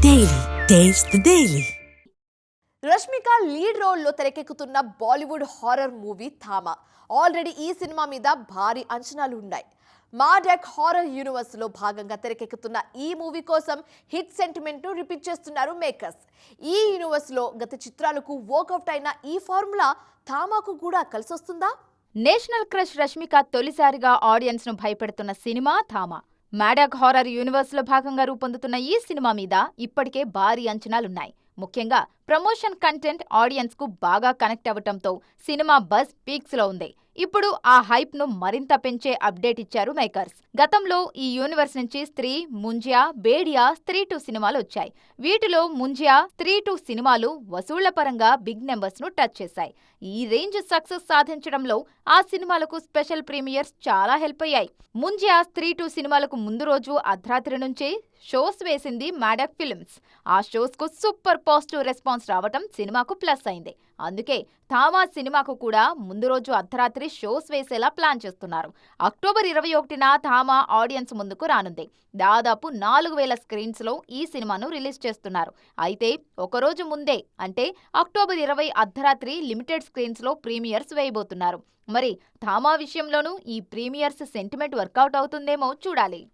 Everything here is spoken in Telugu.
Taste the Daily. Rashmika lead రోల్లో తెరకెక్కుతున్న Bollywood horror movie Thama already ఈ సినిమా మీద భారీ అంచనాలు ఉన్నాయి. మాడెక్ హారర్ యూనివర్స్లో భాగంగా తెరకెక్కుతున్న ఈ మూవీ కోసం హిట్ సెంటిమెంట్ను రిపీట్ చేస్తున్నారు మేకర్స్ ఈ యూనివర్స్లో గత చిత్రాలకు వర్కౌట్ అయిన ఈ ఫార్ములా థామాకు కూడా కలిసొస్తుందా? నేషనల్ క్రష్ రష్మిక తొలిసారిగా ఆడియన్స్ను భయపెడుతున్న సినిమా థామా మాడాక్ హారర్ యూనివర్స్లో భాగంగా రూపొందుతున్న ఈ సినిమా మీద ఇప్పటికే భారీ అంచనాలున్నాయి. ముఖ్యంగా ప్రమోషన్ కంటెంట్ ఆడియన్స్కు బాగా కనెక్ట్ అవ్వటంతో సినిమా బజ్ పీక్స్లో ఉంది. ఇప్పుడు ఆ హైప్ను మరింత పెంచే అప్డేట్ ఇచ్చారు మేకర్స్. గతంలో ఈ యూనివర్స్ నుంచి స్త్రీ ముంజియా బేడియా స్త్రీ టూ సినిమాలు వచ్చాయి. వీటిలో ముంజియా స్త్రీ టూ సినిమాలు వసూళ్ళ పరంగా బిగ్ నెంబర్స్ను టచ్ చేశాయి. ఈ రేంజ్ సక్సెస్ సాధించడంలో ఆ సినిమాలకు స్పెషల్ ప్రీమియర్స్ చాలా హెల్ప్ అయ్యాయి. ముంజియా స్త్రీ టూ సినిమాలకు ముందు రోజు అర్ధరాత్రి నుంచే షోస్ వేసింది మాడక్ ఫిల్మ్స్. ఆ షోస్కు సూపర్ పాజిటివ్ రెస్పాన్స్ రావటం సినిమాకు ప్లస్ అయింది. అందుకే థామా సినిమాకు కూడా ముందు రోజు అర్ధరాత్రి షోస్ వేసేలా ప్లాన్ చేస్తున్నారు. అక్టోబర్ ఇరవై ఒకటిన థామా ఆడియన్స్ ముందుకు రానుంది. దాదాపు నాలుగు వేల స్క్రీన్స్లో ఈ సినిమాను రిలీజ్ చేస్తున్నారు. అయితే ఒకరోజు ముందే అంటే అక్టోబర్ ఇరవై అర్ధరాత్రి లిమిటెడ్ స్క్రీన్స్లో ప్రీమియర్స్ వేయబోతున్నారు. మరి థామా విషయంలోనూ ఈ ప్రీమియర్స్ సెంటిమెంట్ వర్కౌట్ అవుతుందేమో చూడాలి.